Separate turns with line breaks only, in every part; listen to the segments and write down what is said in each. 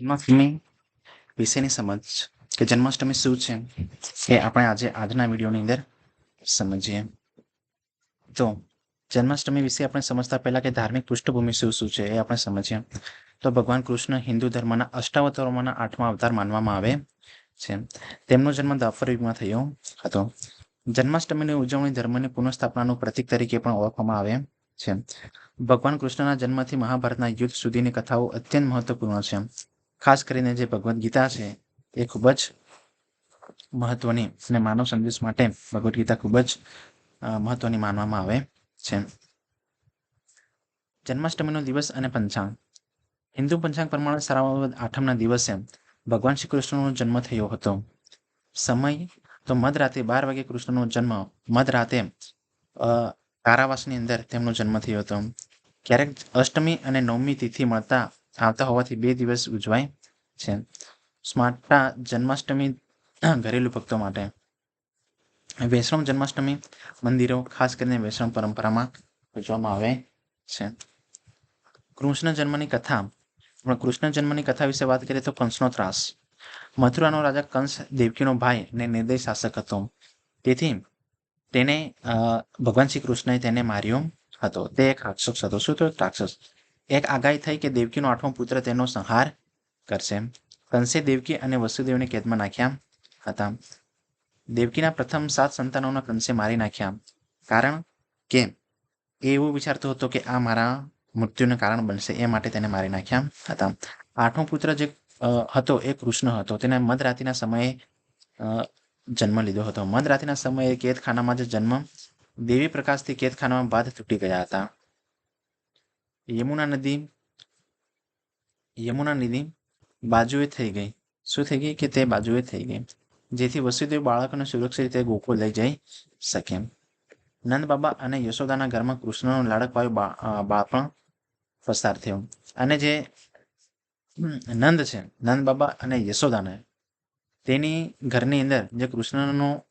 જન્માષ્ટમી, વિશેની સમજ કે જન્માષ્ટમી શું છે એ આપણે આજે આજના વિડીયોની અંદર સમજીએ. તો જન્માષ્ટમી વિશે આપણે સમજતા પહેલા કે ધાર્મિક પૃષ્ઠભૂમિ શું શું છે એ આપણે સમજીએ. તો ભગવાન કૃષ્ણ હિન્દુ ધર્મના અષ્ટાવતારોમાંના આઠમા અવતાર માનવામાં આવે છે. તેમનો જન્મ દ્વાપર થયો હતો. જન્માષ્ટમીની ઉજવણી ધર્મની પુનઃસ્થાપનાનું પ્રતીક તરીકે પણ ઓળખવામાં આવે છે. ભગવાન કૃષ્ણના જન્મથી મહાભારતના યુદ્ધ સુધીની કથાઓ અત્યંત મહત્વપૂર્ણ છે. ખાસ કરીને જે ભગવદ્ ગીતા છે, એ ખૂબ જ મહત્વની અને માનવ સંદેશ માટે ભગવદ્ ગીતા ખૂબ જ મહત્વની માનવામાં આવે છે. જન્માષ્ટમીનો દિવસ અને પંચાંગ. હિન્દુ પંચાંગ પ્રમાણે શ્રાવણ આઠમના દિવસે ભગવાન શ્રી કૃષ્ણનો જન્મ થયો હતો. સમય તો મધરાતે બાર વાગે કૃષ્ણનો જન્મ મધરાતે કારાવાસની અંદર તેમનો જન્મ થયો હતો. ક્યારેક અષ્ટમી અને નવમી તિથિ મળતા આવતા હોવાથી બે દિવસ ઉજવાય છે. સ્માર્ટા જન્માષ્ટમી ઘરેલું ભક્તો માટે. વૈષ્ણવ જન્માષ્ટમી મંદિરો, ખાસ કરીને વૈષ્ણવ પરંપરામાં ઉજવવામાં આવે છે. કૃષ્ણ જન્મની કથા. કૃષ્ણ જન્મની કથા વિશે વાત કરીએ તો કંસનો ત્રાસ. મથુરાનો રાજા કંસ દેવકીનો ભાઈ અને નિર્દય શાસક હતો. તેથી તેને ભગવાન શ્રી કૃષ્ણએ તેને માર્યો હતો. તે એક રાક્ષસ હતો. શું તો રાક્ષસ? એક આગાહી થઈ કે દેવકીનો આઠમો પુત્ર તેનો સંહાર કરશે. કંસે દેવકી અને વસુદેવને કેદમાં નાખ્યા હતા. દેવકીના પ્રથમ સાત સંતાનોના કંસે મારી નાખ્યા. કારણ કે એ એવું વિચારતો હતો કે આ મારા મૃત્યુનું કારણ બનશે, એ માટે તેને મારી નાખ્યા હતા. આઠમો પુત્ર જે હતો એ કૃષ્ણ હતો. તેને મધરાતિના સમયે જન્મ લીધો હતો. મધરાતિના સમયે કેદખાનામાં જે જન્મ દેવી પ્રકાશથી કેદખાનામાં બાદ તૂટી ગયા હતા. યમુના નદી યમુના નદી બાજુએ થઈ ગઈ. શું થઈ ગઈ? કે તે બાજુએ થઈ ગઈ. જેથી વસુદેવ બાળકોને સુરક્ષિત રીતે ગોકુળ લઈ જઈ શકે. નંદ બાબા અને યશોદાના ઘરમાં કૃષ્ણનો લાડકવાયુ બાળપણ પસાર થયો. અને જે નંદ છે, નંદ બાબા અને યશોદાને તેની ઘરની અંદર જે કૃષ્ણનો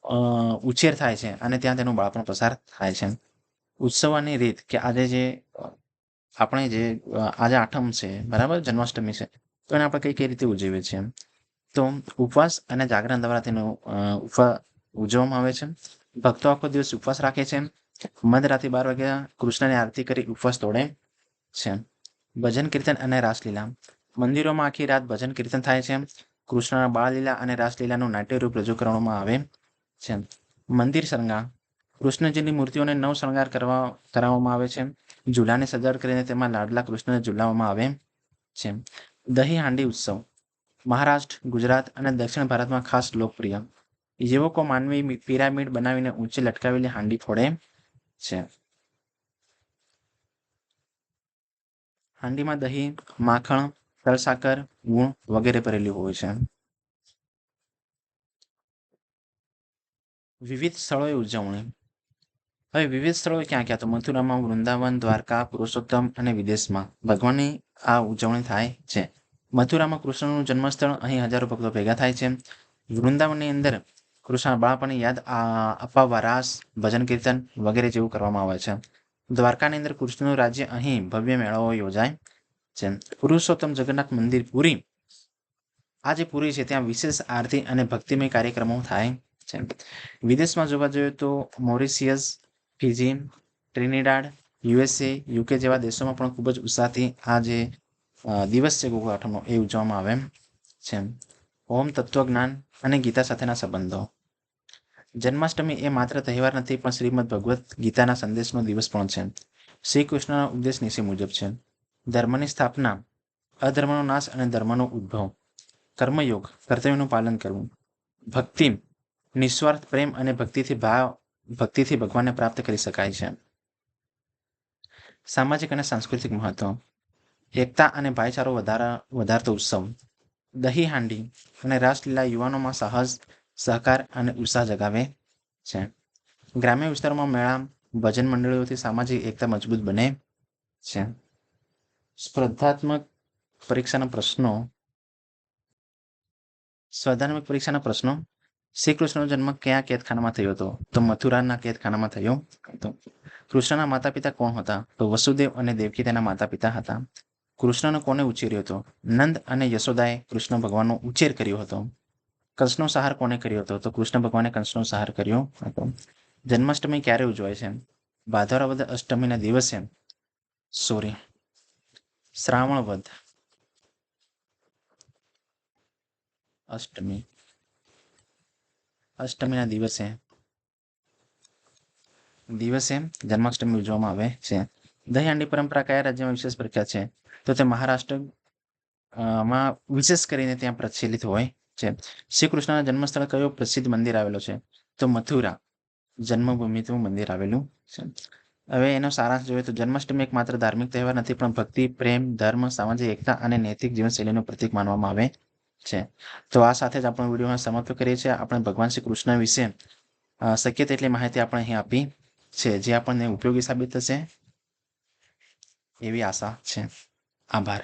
ઉછેર થાય છે અને ત્યાં તેનું બાળપણ પસાર થાય છે. ઉત્સવની રીત કે આજે જે આપણે જે આજે આઠમ છે, બરાબર? જન્માષ્ટમી છે. તો એને આપણે કઈ કઈ રીતે ઉજવીએ છીએ? તો ઉપવાસ અને જાગરણ દ્વારા તેનો ઉજવવામાં આવે છે. ભક્તો આખો દિવસ ઉપવાસ રાખે છે. મધરાતે બાર વાગ્યા કૃષ્ણની આરતી કરી ઉપવાસ તોડે છે. ભજન કીર્તન અને રાસલીલા. મંદિરોમાં આખી રાત ભજન કીર્તન થાય છે. કૃષ્ણના બાળલીલા અને રાસલીલાનું નાટ્યરૂપ રજૂ કરવામાં આવે છે. મંદિર શણગાર કૃષ્ણજીની મૂર્તિઓને નવ શણગાર કરવા, કરાવવામાં આવે છે. ઝૂલાની સજાવટ કરીને તેમાં લાડલા કૃષ્ણને ઝૂલાવવામાં આવે છે. દહીં હાંડી ઉત્સવ. મહારાષ્ટ્ર, ગુજરાત અને દક્ષિણ ભારતમાં ખાસ લોકપ્રિય. યુવકો માનવી પિરામિડ બનાવીને ઊંચી લટકાવેલી હાંડી ફોડે છે. હાંડીમાં દહીં, માખણ, તલસાકર, ગુણ વગેરે ભરેલી હોય છે. વિવિધ સ્થળોએ ઉજવણી. હવે વિવિધ સ્થળોએ ક્યાં ક્યાં તો મથુરામાં, વૃંદાવન, દ્વારકા, પુરુષોત્તમ અને વિદેશમાં ભગવાનની આ ઉજવણી થાય છે. મથુરામાં કૃષ્ણનું જન્મસ્થળ અહીં હજારો ભક્તો ભેગા થાય છે. વૃંદાવનની અંદર કૃષ્ણ બાળપણની યાદ અપાવવા રાસ, ભજન કીર્તન વગેરે જેવું કરવામાં આવે છે. દ્વારકાની અંદર કૃષ્ણનું રાજ્ય અહીં ભવ્ય મેળાઓ યોજાય છે. પુરુષોત્તમ જગન્નાથ મંદિર પુરી. આ જે પુરી છે, ત્યાં વિશેષ આરતી અને ભક્તિમય કાર્યક્રમો થાય છે. વિદેશમાં જોવા જોઈએ તો Mauritius Fiji, Trinidad, USA, UK જેવા દેશોમાં પણ ખૂબ જ ઉત્સાહથી આ જે દિવસ છે ગોકુળ આઠમનો, એ ઉજવવામાં આવે છે ઓમ તત્વજ્ઞાન અને ગીતા સાથેના સંબંધો. જન્માષ્ટમી એ માત્ર તહેવાર નથી, પણ શ્રીમદ ભગવદ્ ગીતાના સંદેશનો દિવસ પણ છે શ્રી કૃષ્ણના ઉપદેશ નીચે મુજબ છે ધર્મની સ્થાપના, અધર્મનો નાશ અને ધર્મનો ઉદ્ભવ. કર્મયોગ, કર્તવ્યનું પાલન કરવું. ભક્તિ, નિસ્વાર્થ પ્રેમ અને ભક્તિથી ભાવ ભક્તિથી ભગવાનને પ્રાપ્ત કરી શકાય છે. સામાજિક અને સાંસ્કૃતિક મહત્વ. એકતા અને ભાઈચારો વધારા, વધારતો ઉત્સવ. દહીં હાંડી અને રાસલીલા યુવાનોમાં સાહસ, સહકાર અને ઉત્સાહ જગાવે છે. ગ્રામ્ય વિસ્તારોમાં મેળા, ભજન મંડળીઓથી સામાજિક એકતા મજબૂત બને છે. સ્પર્ધાત્મક પરીક્ષાના પ્રશ્નો. સ્પર્ધાત્મક પરીક્ષાના પ્રશ્નો. શ્રી કૃષ્ણનો જન્મ કયા કેદખાનામાં થયો હતો? તો મથુરાના કેદખાનામાં થયો હતો. કૃષ્ણના માતા પિતા કોણ હતા? તો વસુદેવ અને દેવકી તેના માતા પિતા હતા. કૃષ્ણનો કોને ઉછેર્યો હતો? નંદ અને યશોદાએ કૃષ્ણ ભગવાનનો ઉછેર કર્યો હતો. કંસનો સહાર કોને કર્યો હતો? તો કૃષ્ણ ભગવાને કંસનો સહાર કર્યો હતો. જન્માષ્ટમી ક્યારે ઉજવાય છે? ભાદરવદ અષ્ટમીના દિવસે. સોરી શ્રાવણ વધ અષ્ટમી. અષ્ટમીના દિવસે. દિવસે જન્માષ્ટમી ઉજવવામાં આવે છે. દહીં હાંડી પરંપરા કયા રાજ્યમાં વિશેષ પ્રખ્યાત છે? તો તે મહારાષ્ટ્રમાં વિશેષ કરીને ત્યાં પ્રચલિત હોય છે. શ્રી કૃષ્ણના જન્મસ્થળ કયો પ્રસિદ્ધ મંદિર આવેલો છે? તો મથુરા, જન્મભૂમિનું મંદિર આવેલું છે. હવે એનો સારાંશ જોઈએ તો જન્માષ્ટમી એક માત્ર ધાર્મિક તહેવાર નથી, પણ ભક્તિ, પ્રેમ, ધર્મ, સામાજિક એકતા અને નૈતિક જીવનશૈલીનું પ્રતીક માનવામાં આવે છે. તો આ સાથે જ આપણો વીડિયો સમાપ્ત કરીએ છીએ. આપણે ભગવાન શ્રી કૃષ્ણ વિશે શક્ય તેટલી માહિતી આપણે અહીં આપી છે, જે આપણને ઉપયોગી સાબિત થશે એવી આશા છે. આભાર.